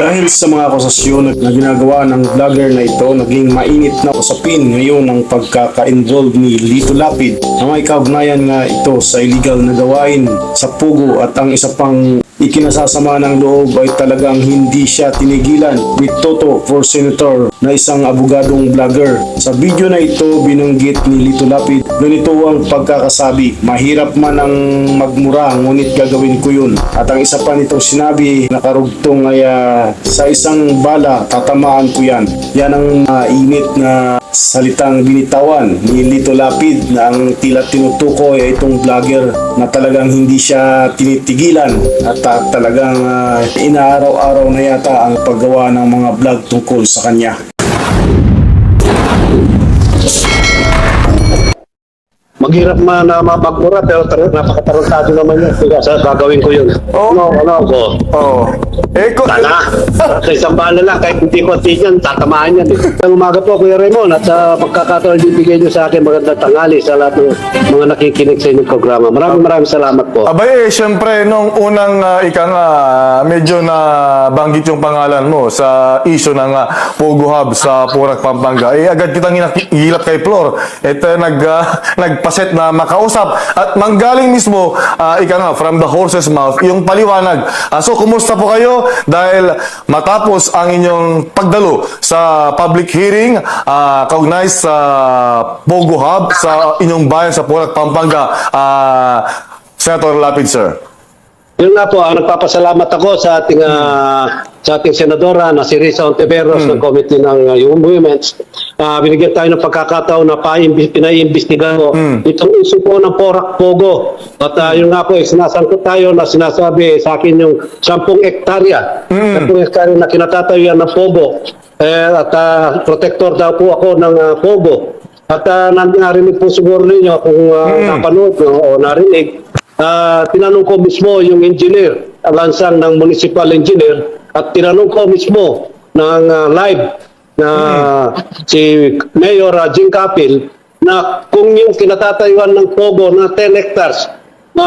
Dahil sa mga akusasyon na ginagawa ng vlogger na ito, naging mainit na usapin ngayon ang pagkaka-involve ni Lito Lapid. Na may kaugnayan nga ito sa illegal na gawain sa Pugo at ang isa pang ikinasasama ng loob ay talagang hindi siya tinigilan. Ni Toto for Senator na isang abogadong vlogger. Sa video na ito binanggit ni Lito Lapid, ganito ang pagkakasabi, mahirap man ang magmura ngunit gagawin ko yun. At ang isa pa nitong sinabi, nakarugtong ay ah, sa isang bala tatamaan ko yan. Yan ang ah, init na salitang binitawan ni Lito Lapid na ang tila tinutukoy ay itong vlogger na talagang hindi siya tinitigilan at ah, talagang ah, inaaraw-araw na yata ang paggawa ng mga vlog tungkol sa kanya. Thank Maghirap man na mapagmura pero tar- napakatarantado naman yun. Kaya sa gagawin ko yun. Oh. Ano, ano ako? Oo. Eh, ko, Tana. Sa isang bala lang, kahit hindi ko yan, tatamaan yan. Eh. Ang umaga po, Kuya Raymond, at sa pagkakataon bibigay niyo sa akin magandang tanghali sa lahat ng mga nakikinig sa inyong programa. Maraming maraming salamat po. abay, eh, syempre, nung unang uh, ika nga, medyo na banggit yung pangalan mo sa issue ng uh, Pogo Hub sa Purak, Pampanga, eh, agad kitang hinagilap kay Flor. Ito, nag, uh, nagpaset na makausap at manggaling mismo, uh, ika nga, from the horse's mouth, yung paliwanag. Ah, so, kumusta po kayo? Dahil matapos ang inyong pagdalo sa public hearing, uh, kaugnay sa Pogo Hub sa inyong bayan sa Purak, Pampanga, ah, Senator Lapid, sir. Yun nga po, ah, nagpapasalamat ako sa ating ah, sa ating senadora na si Risa Ontiveros ng Committee ng uh, Human Movements. Ah, binigyan tayo ng pagkakataon na pinaiimbestigahan ko itong issue po ng Porak Pogo. At ah, yun nga po, eh, sinasangkot tayo na sinasabi sa akin yung 10 hektarya. 10 hektarya na kinatatayuan ng Pogo. Eh, at ah, protector daw po ako ng ah, Pogo. At uh, narinig po siguro ninyo kung uh, napanood nyo o narinig, Ah, tinanong ko mismo yung engineer, ang lansang ng municipal engineer, at tinanong ko mismo ng ah, live na si Mayor uh, Jing Capil na kung yung kinatatayuan ng Pogo na 10 hectares na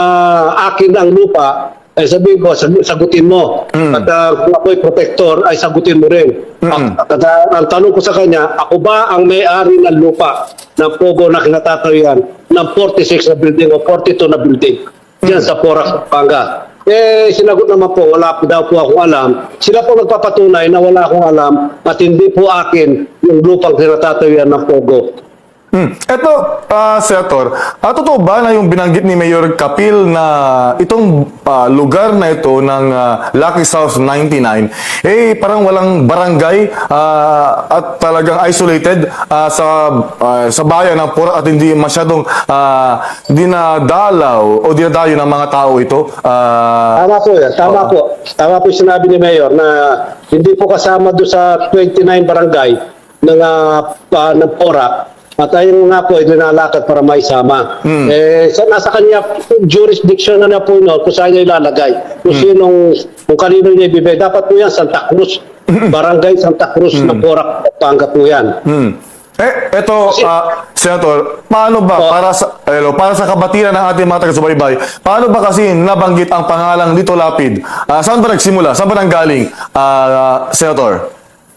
akin ang lupa, ay sabihin ko, sag- sagutin mo. At ah, kung ako'y protector, ay sagutin mo rin. At, at, ah, ang tanong ko sa kanya, ako ba ang may-ari ng lupa ng Pogo na kinatatayuan ng 46 na building o 42 na building diyan sa Porac, Panga. Eh, sinagot naman po, wala po daw po akong alam. Sila po nagpapatunay na wala akong alam at hindi po akin yung lupang kinatatayuan ng Pogo. Hmm. Ito, ah, Senator, ah, totoo ba na yung binanggit ni Mayor Kapil na itong ah, lugar na ito ng ah, Lucky South 99, eh parang walang barangay ah, at talagang isolated ah, sa ah, sa bayan ng Pura at hindi masyadong ah, dinadalaw o dinadayo ng mga tao ito? Ah, Tama po yan, tama po. Tama po sinabi ni Mayor na hindi po kasama doon sa 29 barangay ng, uh, uh, ng Porac at ayun nga po, ilinalakad para maisama. Eh, sa, nasa kanya jurisdiction na na po no, kung saan niya ilalagay. Kung sinong, kung kanino niya ibibigay. Dapat po yan, Santa Cruz. Barangay Santa Cruz ng Porac, Panga po yan. Hmm. Eh, eto, ah, Senator, paano ba, Oh. para sa, hello, para sa kabatiran ng ating mga taga-subaybay, paano ba kasi nabanggit ang pangalang Lito Lapid? Ah, saan ba nagsimula? Saan ba nanggaling, ah, Senator?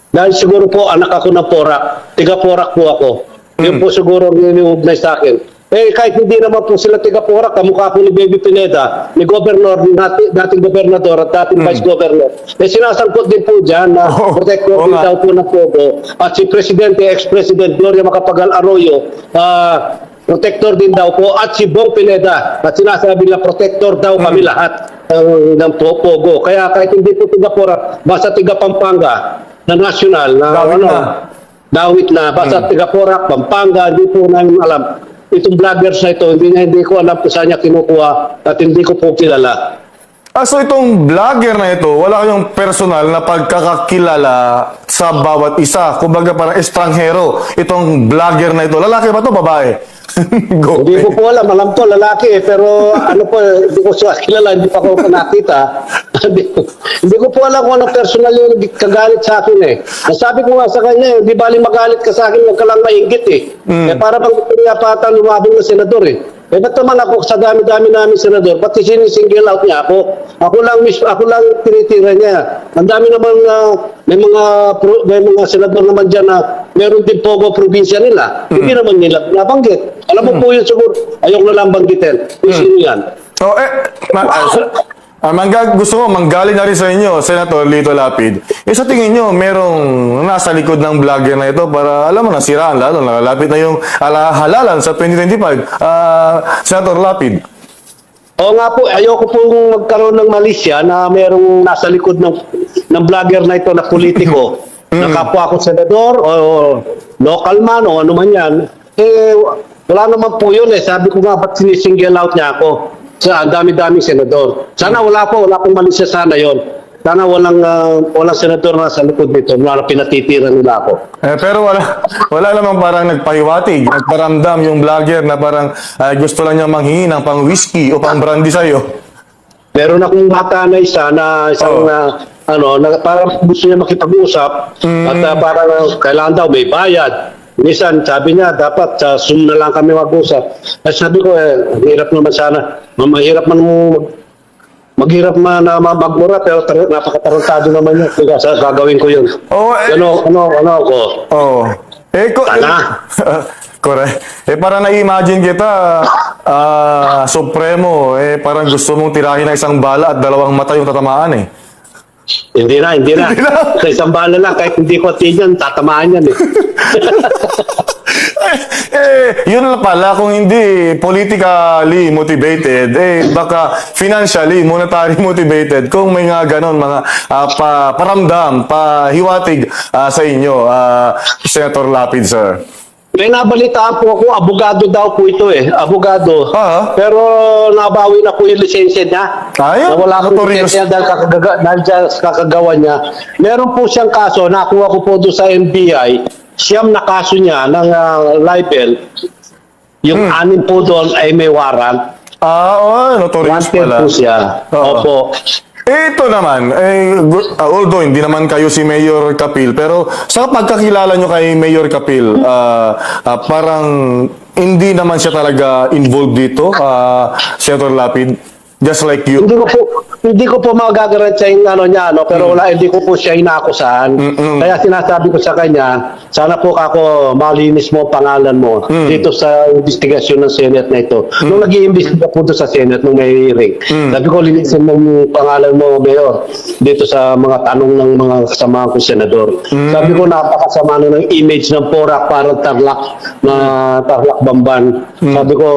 Dahil siguro po anak ako ng Porac, tiga Porac po ako. Yun po siguro ang iniugnay sa akin. Eh kahit hindi naman po sila tiga Porac, kamukha po ni Baby Pineda, ni Governor, dati, dating Gobernador at dating Vice Governor. Eh sinasangkot din po dyan na Oo, protector oo din daw po ng Pogo. At si Presidente, ex-President Gloria Macapagal Arroyo, ah, protector din daw po. At si Bong Pineda, at sinasabi na protector daw kami lahat ng, ng po- Pogo. Kaya kahit hindi po tiga Porac, basta tiga Pampanga, na national, na Dawit ano, na. Dawit na, basta tiga Porac, Pampanga, hindi po namin alam. Itong vloggers na ito, hindi, hindi ko alam kung saan niya kinukuha at hindi ko po kilala. Ah, so itong vlogger na ito, wala kayong personal na pagkakakilala sa bawat isa. Kumbaga parang estranghero, itong vlogger na ito. Lalaki ba to babae? Go. Hindi ko po alam, alam ko lalaki eh, pero ano po, hindi ko siya kilala, hindi pa ko nakita. hindi, ko- hindi ko po alam kung anong personal yung kagalit sa akin eh. Nasabi ko nga sa kanya, eh, di bali magalit ka sa akin, huwag ka lang maingit eh. Eh para bang ata lumabong na senador eh. Eh, ba't naman ako sa dami-dami namin senador, pati sinisingle out niya ako. Ako lang, mis ako lang tinitira niya. Ang dami naman, ah, may mga pro- may mga senador naman dyan na meron din pogo probinsya nila. Hindi naman nila nabanggit. Alam mo po yun siguro, ayok na lang banggitin. Kung sino yan. Oh, eh, ma- ah, ah, mangga, gusto ko manggaling na rin sa inyo, Senator Lito Lapid. Eh sa tingin nyo, merong nasa likod ng vlogger na ito para, alam mo, nasiraan lalo, nalalapit na yung ala, halalan sa 2025. Ah, Senator Lapid. Oo nga po, ayoko pong magkaroon ng malisya na merong nasa likod ng ng vlogger na ito na politiko. na kapwa ko senador o local man o ano man yan. Eh, wala naman po yun eh. Sabi ko nga, ba't sinisingle out niya ako? Sa dami-daming senador. Sana wala po, wala pong malisya sana yon. Sana walang ah, walang senador na sa likod nito na pinatitira nila ako. Eh, pero wala, wala namang parang nagpahiwatig, nagparamdam yung vlogger na parang ah, gusto lang niya manghingi ng pang whiskey o pang brandy sa'yo. Meron akong bata na isa na isang Oo. na, ano, na, parang gusto niya makipag-usap at uh, parang uh, kailangan daw may bayad. Minsan, sabi niya, dapat sa Zoom na lang kami mag-usap. At sabi ko, eh, hirap naman sana. Ma- Mahirap man mag, maghirap man na ma- magmura, pero tar- napakatarantado naman yun. Kaya sa gagawin ko yun. Oo, eh, Ano, ano, ano ako? Oh. Eh, ko, Tana. Correct. Eh, parang na-imagine kita, ah, Supremo, eh, parang gusto mong tirahin ng isang bala at dalawang mata yung tatamaan eh. Hindi na, hindi na. Hindi na. Sa isang bala lang, kahit hindi ko tingnan, tatamaan yan eh. eh, yun lang pala, kung hindi politically motivated, eh, baka financially, monetary motivated, kung may nga ganon, mga ah, pa, paramdam, pahiwatig ah, sa inyo, ah, Senator Lapid, sir. May nabalitaan po ako, abogado daw po ito eh. Abogado. Ah. Pero nabawi na po yung lisensya niya. Ayun, Nawala po yung notorious. lisensya dahil, kakagaga, dahil dyan sa kakagawa niya. Meron po siyang kaso, nakuha ko po doon sa NBI. Siyam na kaso niya ng ah, libel. Yung Hmm. anim po doon ay may warrant. Ah, oh, notorious Wanted pala. po siya. Oo. Opo. Ito naman, eh, ah, although hindi naman kayo si Mayor Kapil, pero sa pagkakilala nyo kay Mayor Kapil, ah, ah, parang hindi naman siya talaga involved dito, ah, Senator Lapid, just like you. Hindi ko po hindi ko po magagarantiya yung ano niya no pero wala hindi ko po siya inaakusahan. Mm-mm. Kaya sinasabi ko sa kanya, sana po ako malinis mo ang pangalan mo dito sa investigasyon ng Senate na ito. Nung nag-iimbestiga po doon sa Senate nung may hearing, sabi ko linisin mo yung pangalan mo, Mayor, dito sa mga tanong ng mga kasama ko senador. Sabi ko napakasama na ng image ng Porak parang tarlak na tarlak bamban. Sabi ko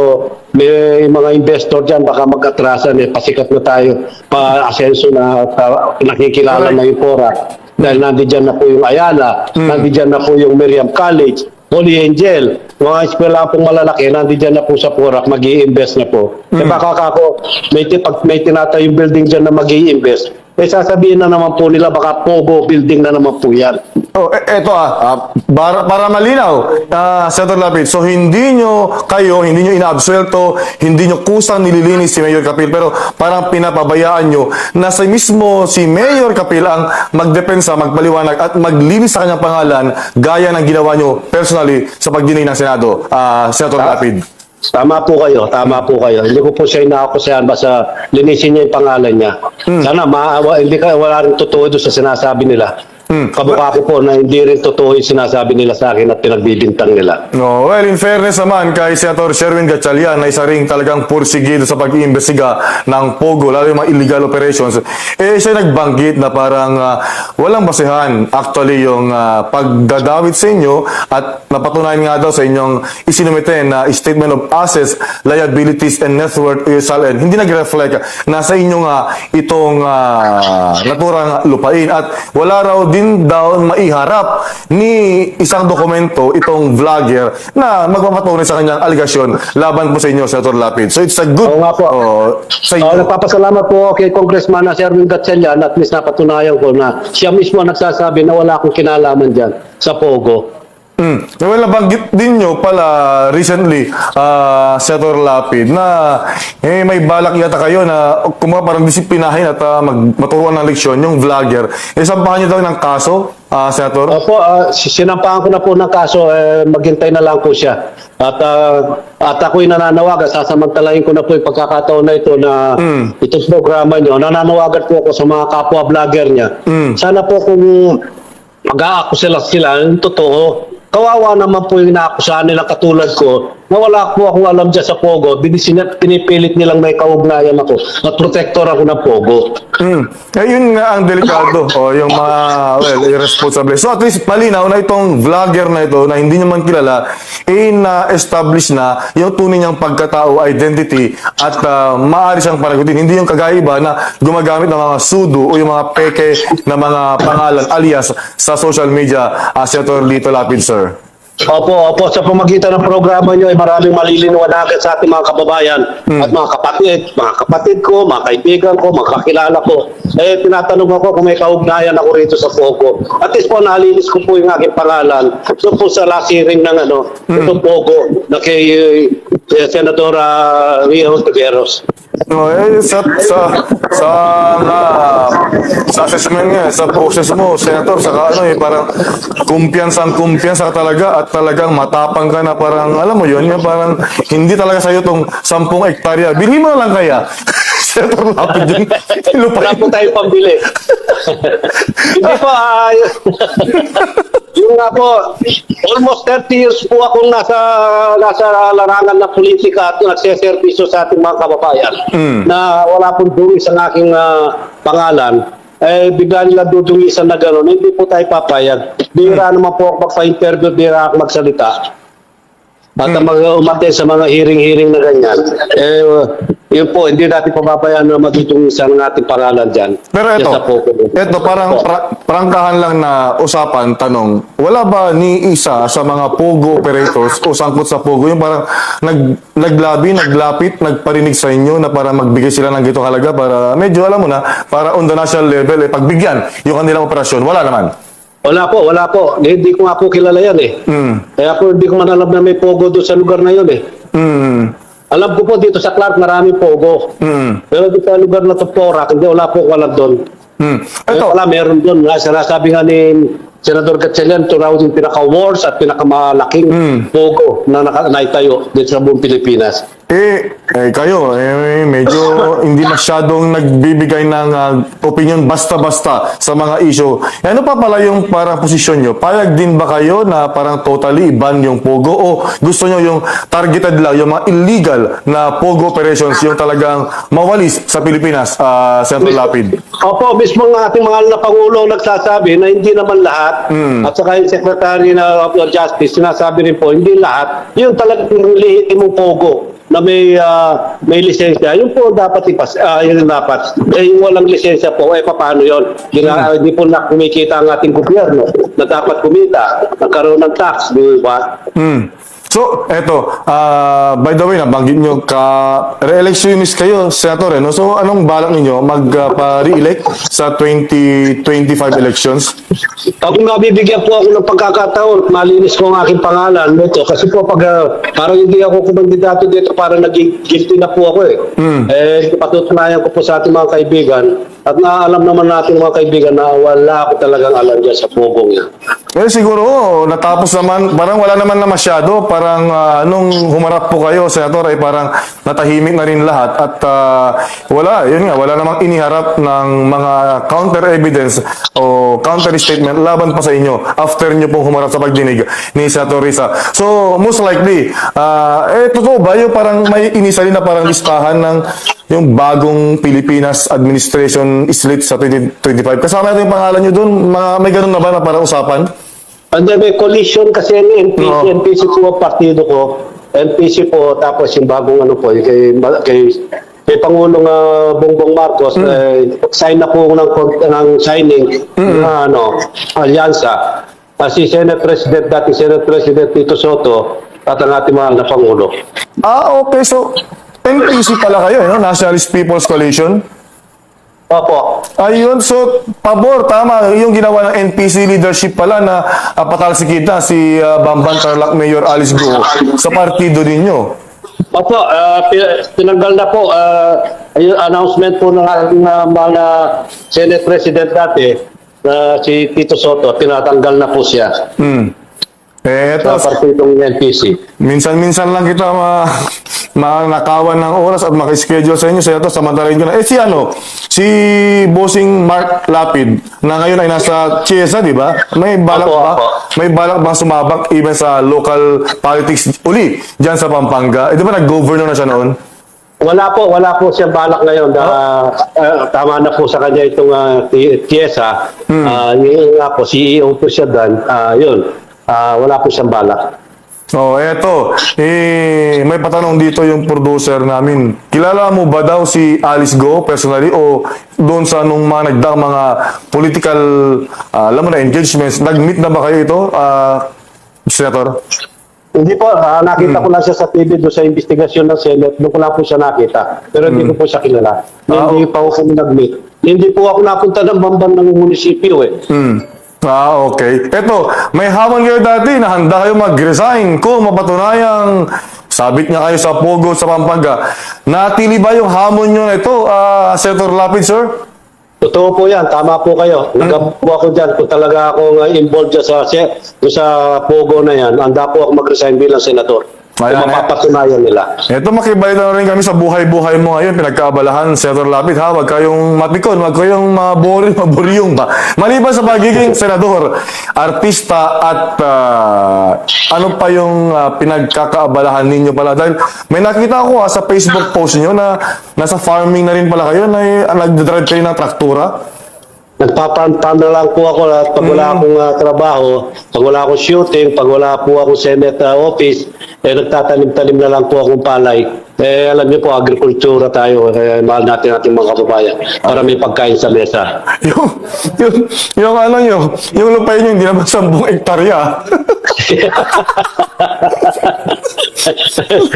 may mga investor dyan baka magkatrasan eh pasikat na tayo pa-asenso na ta- nakikilala na yung Pora dahil nandiyan na po yung Ayala nandiyan na po yung Miriam College Holy Angel mga eskwela pong malalaki nandiyan na po sa Porak mag invest na po. Eh baka kako may, pag may tinatayong building dyan na mag invest eh sasabihin na naman po nila baka Pogo building na naman po yan. Oh, e- eto ah, ah, para, para malinaw, ah, Senator Lapid, so hindi nyo kayo, hindi nyo inaabsuelto, hindi nyo kusang nililinis si Mayor Kapil, pero parang pinapabayaan nyo na sa mismo si Mayor Kapil ang magdepensa, magpaliwanag at maglinis sa kanyang pangalan gaya ng ginawa nyo personally sa pagdinig ng Senado, ah, Senator Ah. Lapid. Tama po kayo, tama po kayo. Hindi ko po siya inaakusahan basta linisin niya yung pangalan niya. Sana maawa, hindi ka wala rin totoo doon sa sinasabi nila. Hmm. Kamukha ko po na hindi rin totoo yung sinasabi nila sa akin at pinagbibintang nila. No, well, in fairness naman kay Senator Sherwin Gatchalian na isa ring talagang pursigido sa pag-iimbestiga ng POGO, lalo yung mga illegal operations, eh siya nagbanggit na parang ah, walang basehan actually yung ah, pagdadawit sa inyo at napatunayan nga daw sa inyong isinumite na Statement of Assets, Liabilities and Net Worth USLN, hindi nag-reflect na sa inyo nga itong ah, naturang lupain at wala raw din daw maiharap ni isang dokumento itong vlogger na magpapatunay sa kanyang aligasyon laban po sa inyo, Senator Lapid. So it's a good Oo nga po. oh, sa inyo. Oh, nagpapasalamat po kay Congressman na Sherwin Gatchalian at least napatunayan ko na siya mismo ang nagsasabi na wala akong kinalaman dyan sa Pogo. Mm. Well, nabanggit din nyo pala recently, uh, Senator Lapid, na eh, may balak yata kayo na kumaga parang disiplinahin at uh, mag, maturuan ng leksyon yung vlogger. Eh, sampahan nyo daw ng kaso, uh, Senator? Opo, ah, sinampahan ko na po ng kaso, eh, maghintay na lang po siya. At, ah, at ako'y nananawagan, sasamantalahin ko na po yung pagkakataon na ito na itong programa nyo. Nananawagan po ako sa mga kapwa vlogger niya. Sana po kung mag-aakusila sila, yung totoo. Kawawa naman po yung naakusahan nila katulad ko na wala po akong alam dyan sa Pogo. Binisin- Pinipilit nilang may kaugnayan ako at protector ako ng Pogo. Mm. Eh, yun nga ang delikado. o, yung mga, well, irresponsible. So, at least, malinaw na itong vlogger na ito, na hindi naman kilala, eh, na-establish na yung tunay niyang pagkatao, identity, at uh, maaari siyang panagutin. Hindi yung kagaiba na gumagamit ng mga sudo o yung mga peke na mga pangalan alias sa social media, uh, Senator Lito Lapid, sir. Opo, opo. Sa pamagitan ng programa nyo ay maraming malilinawagan sa ating mga kababayan at mga kapatid, mga kapatid ko, mga kaibigan ko, mga kakilala ko. Eh, tinatanong ako kung may kaugnayan ako rito sa Pogo. At least po, nalinis ko po yung aking pangalan. So po sa last hearing ng ano, itong Pogo na kay eh, Senadora Rio Tiveros. No, eh, sa, sa, sa, nga, sa assessment nga, sa process mo, Senator, saka ano eh, parang kumpiyansa kumpiyansa ka talaga at talagang matapang ka na parang, alam mo yun, yung parang hindi talaga sa'yo tong 10 hektarya. Bilhin mo lang kaya. Senator, lapit yun. Lupa Wala po tayong pambili. Hindi po, ah, yung nga po, almost 30 years po akong nasa, nasa larangan ng politika at nagseservisyo sa ating mga kababayan na wala pong dungis ang aking ah, pangalan. Eh, bigla nila dudungisan na gano'n, hindi po tayo papayag. Bira naman po ako magpa-interview, bira ako magsalita. At ang mga umaten sa mga hearing-hearing na ganyan, eh, yun po, hindi natin papabayaan na madudungisan ang ating pangalan dyan. Pero ito, sa ito parang pra- prangkahan lang na usapan, tanong, wala ba ni isa sa mga Pogo operators o sangkot sa Pogo yung parang nag, naglabi, naglapit, nagparinig sa inyo na para magbigay sila ng gito halaga para medyo alam mo na, para on the national level, eh, pagbigyan yung kanilang operasyon, wala naman. Wala po, wala po. Eh, Hindi ko nga po kilala yan eh. Mm. Kaya po hindi ko man alam na may pogo doon sa lugar na yun eh. Mm. Alam ko po dito sa Clark maraming pogo. Mm. Pero dito sa lugar na to Porac, hindi wala po ko alam doon. Mm. Ito, wala, meron doon. Nga, sinasabi nga ni Senador Gatchalian, ito raw yung pinaka-wars at pinakamalaking pogo na naka- naitayo dito sa buong Pilipinas. Eh, eh kayo, eh, medyo hindi masyadong nagbibigay ng ah, opinion basta-basta sa mga issue. Eh, ano pa pala yung parang posisyon nyo? Payag din ba kayo na parang totally ban yung Pogo? O gusto nyo yung targeted lang, yung mga illegal na Pogo operations, yung talagang mawalis sa Pilipinas, uh, Senator Lapid? Opo, mismo ang ating mahal na Pangulo ang nagsasabi na hindi naman lahat. At saka yung Secretary na of Justice, sinasabi rin po, hindi lahat. Yung talagang lehitimong pogo na may ah, may lisensya, yun po dapat ipas, ah, yun dapat. Eh, yung walang lisensya po, eh, paano yun? Gina, Hindi po na kumikita ang ating gobyerno na dapat kumita, nagkaroon ng tax, di ba? Hmm. So, eto, ah, by the way, nabanggit nyo, ka re-electionist kayo, Senator, eh, no? So, anong balak ninyo magpa-re-elect sa 2025 elections? Pag nabibigyan po ako ng pagkakataon, malinis ko ang aking pangalan nito. Kasi po pag ah, parang hindi ako kumandidato dito, parang naging guilty na po ako eh. Eh, patutunayan ko po sa ating mga kaibigan. At naalam naman natin mga kaibigan na wala ako talagang alam dyan sa pugong yan. Eh, siguro, natapos naman, parang wala naman na masyado. Parang ah, nung humarap po kayo, Senator, ay parang natahimik na rin lahat. At ah, wala, yun nga, wala namang iniharap ng mga counter evidence o counter statement laban pa sa inyo after nyo pong humarap sa pagdinig ni Senator Risa. So, most likely, ah, eh, totoo ba yung parang may inisali na parang listahan ng yung bagong Pilipinas Administration slate sa 2025? Kasama natin yung pangalan nyo doon? Mga, may ganun na ba na parang usapan? And then may collision kasi ng NPC, Oo. NPC po, partido ko. NPC po, tapos yung bagong ano po, yung kay, kay, kay Pangulong ah, Bongbong Marcos, eh, sign na po ng, ng signing ng ano, alyansa. Ah, si Senate President, dati Senate President Tito Soto, at ang ating mahal na Pangulo. Ah, okay. So, NPC pala kayo, eh, no? Nationalist People's Coalition? Opo. Ayun, so, pabor, tama. Yung ginawa ng NPC leadership pala na uh, patalsikin si uh, Bamban Tarlac Mayor Alice Go sa partido ninyo. Opo, pi- tinanggal na po ah, yung announcement po ng ating ah, mga Senate President dati na si Tito Soto, tinatanggal na po siya Hmm. Eh, eto, sa partidong NPC. minsan-minsan lang kita ma manakawan ng oras at maki-schedule sa inyo. Sa ito, samantalahin ko na. Eh, si ano, si Bossing Mark Lapid, na ngayon ay nasa Chiesa, di ba? May balak ba? May balak bang sumabak even sa local politics uli, dyan sa Pampanga? Eh, di ba nag-governor na siya noon? Wala po, wala po siyang balak ngayon. Da, ah, tama na po sa kanya itong uh. Ah, yun nga po, CEO po siya doon. Ah, yun, Ah, wala po siyang balak. Oh, eto. Eh, may patanong dito yung producer namin. Kilala mo ba daw si Alice Go personally o doon sa nung mga nagdaang mga political, ah, alam mo na, engagements, nag-meet na ba kayo ito, ah, Senator? Hindi po, ah, nakita ko lang siya sa TV doon sa investigasyon ng Senate. Doon ko lang po siya nakita. Pero hindi ko po siya kilala. Ah, hindi pa ako nag-meet. Hindi po ako napunta ng bamban ng munisipyo eh. Hmm. Ah, okay. Eto, may hamon kayo dati na handa kayo mag-resign kung mapatunayang sabit niya kayo sa Pogo sa Pampanga. Natili ba yung hamon nyo na ito, ah, Senator Lapid, sir? Totoo po yan, tama po kayo. Nagabo ako dyan kung talaga ako uh, involved dyan sa, sa, sa Pogo na yan. Handa po ako mag-resign bilang senador. Ayan, Kung mapapatunayan nila. Ito makibalita na rin kami sa buhay-buhay mo ngayon. Pinagkaabalahan, Senator Lapid, ha? Huwag kayong mapikon, huwag kayong maboring, maburyong ba? Maliban sa pagiging senador, artista at ah, ano pa yung ah, pinagkakaabalahan ninyo pala? Dahil may nakita ko ha, sa Facebook post niyo na nasa farming na rin pala kayo, na uh, nagdadrive kayo ng traktura. Nagpapanta na lang po ako at pag wala akong uh, trabaho, pag wala akong shooting, pag wala po akong Senate uh, office, eh nagtatanim-tanim na lang po akong palay. Eh alam niyo po, agrikultura tayo, eh, mahal natin ating mga kababayan para may pagkain sa mesa. Yung, yung, yung ano nyo, yung lupain nyo, hindi naman 10 hektarya.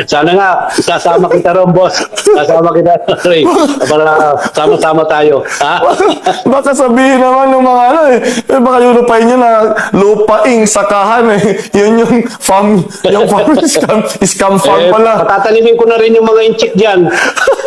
Sana nga, sasama kita ron, boss. Sasama kita, Ray. Para sama-sama tayo. Ha? baka sabihin naman ng mga ano eh, eh baka yung lupain nyo na lupaing sakahan eh. Yun yung farm, yung farm scam, scam farm Eh, pala. patatanimin ko na rin yung mga inchik dyan.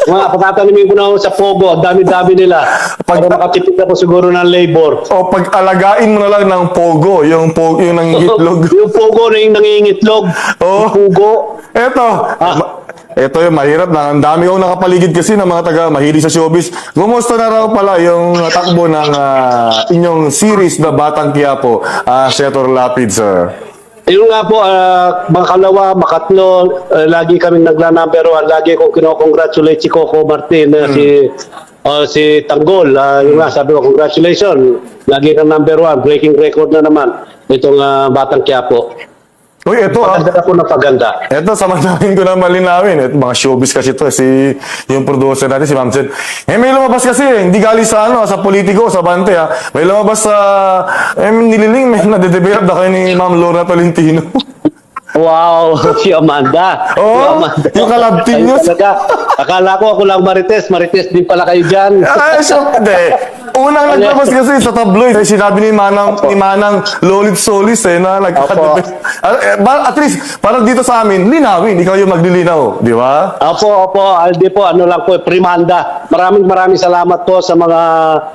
Mga patatanimin ko na sa Pogo. Dami-dami nila. Pag- Para makatipid ako siguro ng labor. O pag alagain mo na lang ng pogo, yung pogo, yung nang itlog. yung Pogo na yung nangingitlog. Oo. Yung Pugo. Eto, ma- eto yung mahirap na. Ang dami kong nakapaligid kasi ng mga taga mahilig sa showbiz. Kumusta na raw pala yung takbo ng ah, inyong series na Batang Quiapo, ah, Senator Lapid, sir? Yun nga po, ah, makalawa, makatlo, ah, lagi kaming nagla-number one. Lagi kong kinokongratulate si Coco Martin, ah, si ah, si Tanggol. Ah, yun nga, sabi ko, congratulations. Lagi kang number one. Breaking record na naman. Itong ah, Batang Quiapo. Uy, eto ah. Paganda na po ng paganda. Eto, samantalahin ko na malinawin. Eto, mga showbiz kasi ito. Si, yung producer natin, si Ma'am Sid. Eh, may lumabas kasi. Hindi galing sa, ano, sa politiko, sa bante, ha. May lumabas sa, eh, nililing, may nade-develop na kayo ni Ma'am Lorna Tolentino. Wow, si Amanda. Oo, si Amanda. yung kalab team talaga. Akala ko ako lang Marites. Marites din pala kayo dyan. Ay, so, hindi. Unang naglabas kasi sa tabloid, eh, sinabi ni Manang, ni Manang Lolit Solis, eh, na Opo. Ah, eh, At least, parang dito sa amin, linawin, ikaw yung maglilinaw, di ba? Opo, opo, Aldi po, ano lang po, primanda. Maraming maraming salamat po sa mga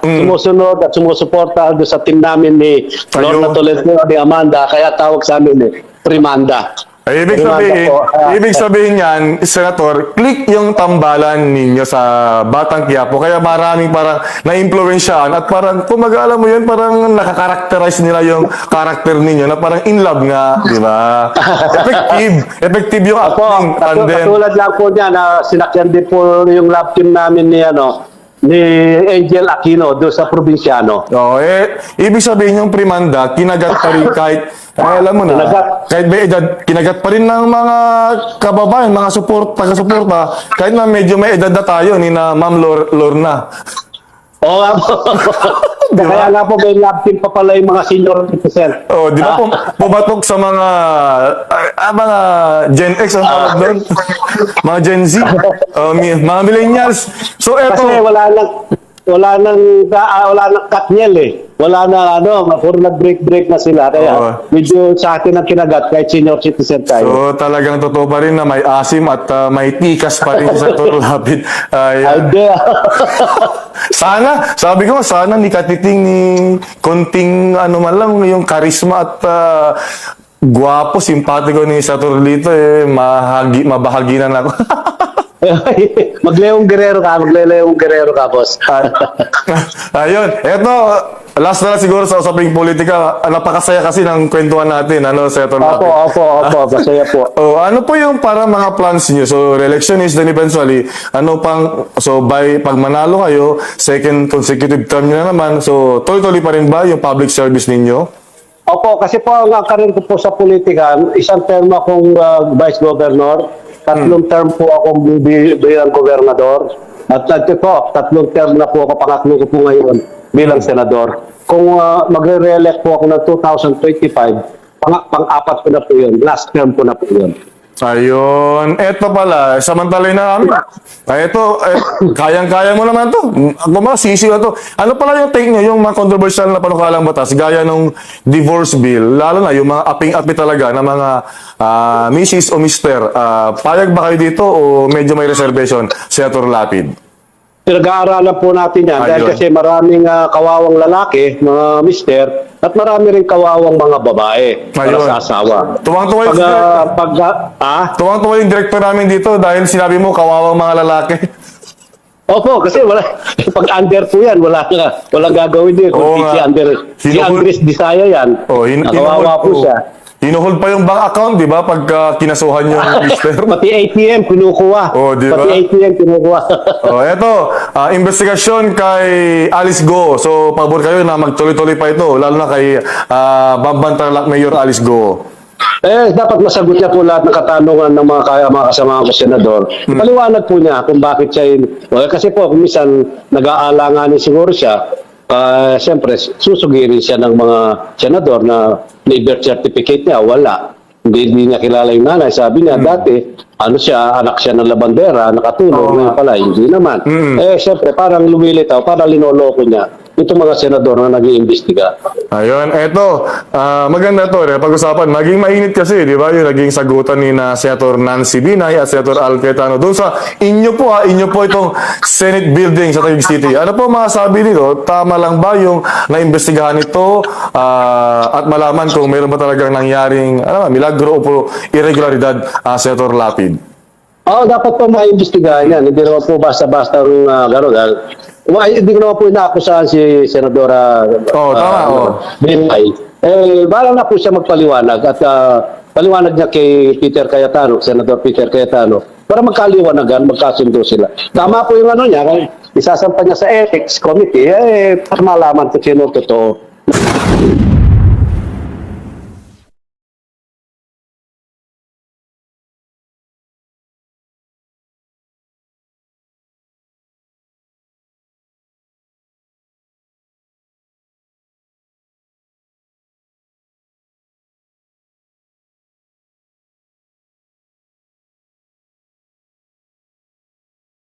Mm. sumusunod at sumusuporta sa team namin ni Lorna. Tolentino ni Amanda. Kaya tawag sa amin eh, primanda. Ay, ibig sabihin, po. Ah, ibig sabihin yan, Senator, click yung tambalan ninyo sa Batang Quiapo. Kaya maraming parang na-impluensyaan at parang, kung mag-alam mo yun, parang nakakarakterize nila yung karakter ninyo na parang in love nga, di ba? effective. Effective yung acting. katu- tandem. katulad lang po niya na sinakyan din po yung love team namin ni ano ni Angel Aquino doon sa probinsyano. Oo, eh, ibig sabihin yung primanda, kinagat pa rin kahit, eh, alam mo na, Kinagat. kahit may edad, kinagat pa rin ng mga kababayan, mga support, taga-suporta, kahit na medyo may edad na tayo, ni na Ma'am Lor- Lorna. Oo nga po. Kaya nga po may love team pa pala yung mga senior citizen. Oh, di ba Ah. pum- pumatok sa mga ah, ah, mga Gen X ang tawag doon? mga Gen Z, oh, mi- mga millennials. So eto, Kasi wala lang wala nang ah, wala nang katnyel eh. Wala na ano, puro nag-break-break na sila. Kaya Oo. medyo sa akin ang kinagat kahit senior citizen tayo. So talagang totoo pa rin na may asim at ah, may tikas pa rin sa Toro Lapid. Ay, Ay, di. sana, sabi ko, sana ni Katiting ni konting ano man lang, yung karisma at ah, gwapo, simpatiko ni Sator dito eh, mahagi, mabahaginan ako. Magleong Guerrero ka, magleleong Guerrero ka, boss. Ayun, eto, last na lang siguro sa usaping politika, napakasaya kasi ng kwentuhan natin, ano, Senator Opo, opo, opo, masaya po. Oh, ano po yung para mga plans niyo? So, re-election is then eventually, ano pang, so by pag manalo kayo, second consecutive term niyo na naman, so tuloy-tuloy pa rin ba yung public service ninyo? Opo, kasi po ang karir ko po sa politika, isang term akong uh, vice governor, tatlong term po akong bi- bilang gobernador, at ito po, tatlong term na po ako, pangatlo ko po ngayon bilang senador. Kung uh, magre-re-elect po ako ng 2025, pang, pang-apat ko na po yun, last term ko na po yun. Ayun, eto pala, samantalay na kami. Ay, eto, eh, kayang-kaya mo naman to. Ako mga sisi na to. Ano pala yung take nyo, yung mga controversial na panukalang batas, gaya nung divorce bill, lalo na yung mga aping-api talaga na mga ah, Mrs. o Mr. ah, payag ba kayo dito o medyo may reservation, Senator Lapid? Pinag-aaralan po natin yan dahil Ayun. kasi maraming ah, kawawang lalaki, mga mister, at marami rin kawawang mga babae para Ayun. sa asawa. Tuwang-tuwa yung, Pag, ah, pag, ah, tuwang-tuwa yung director namin dito dahil sinabi mo kawawang mga lalaki. Opo, kasi wala pag under po 'yan, wala nga walang gagawin din Oo kung si nga. under si Hinuhol- Andres Bisaya 'yan. Oh, hin- Nakawawa po oh. siya. Hinuhold pa yung bank account, di ba? Pagka kinasuhan yung mister. Pati ATM kinukuha. Oh, di ba? Pati ATM kinukuha. oh, eto, ah, investigasyon kay Alice Go. So, pabor kayo na magtuloy-tuloy pa ito, lalo na kay ah, Bamban Tarlac Mayor Alice Go. eh dapat masagot niya po lahat ng katanungan ng mga kaya mga kasama ko senador. Hmm. Paliwanag po niya kung bakit siya in, well, kasi po kung minsan nag-aalanganin siguro siya Uh, Siyempre, susugirin siya ng mga senador na may birth certificate niya, wala. Hindi, hindi niya kilala yung nanay. Sabi niya, dati, ano siya, anak siya ng labandera, nakatulong, Oo ngayon nga. pala, hindi naman. Mm. Eh, siyempre, parang lumilitaw, parang linoloko niya itong mga senador na nag-iimbestiga. Ayun, eto, ah, maganda to, eh, pag-usapan. Maging mainit kasi, di ba, yung naging sagutan ni na Senator Nancy Binay at Senator Al Cayetano. Doon sa inyo po, ha, inyo po itong Senate building sa Taguig City. Ano po masasabi nito? Tama lang ba yung naimbestigahan ito ah, at malaman kung meron ba talagang nangyaring ano, ba, milagro o po irregularidad, ah, Senator Lapid? Oo, dapat po maimbestigahan yan. Hindi naman po basta-basta ang uh, gano'n. Dahil, Wa- hindi ko naman po inaakusahan si Senadora Oo, tama, ah, oo. Binay. Eh, balang na po siya magpaliwanag at ah, paliwanag niya kay Peter Cayetano, Senador Peter Cayetano, para magkaliwanagan, magkasundo sila. Tama po yung ano niya, kung isasampa niya sa ethics committee, eh, para malaman kung sino totoo.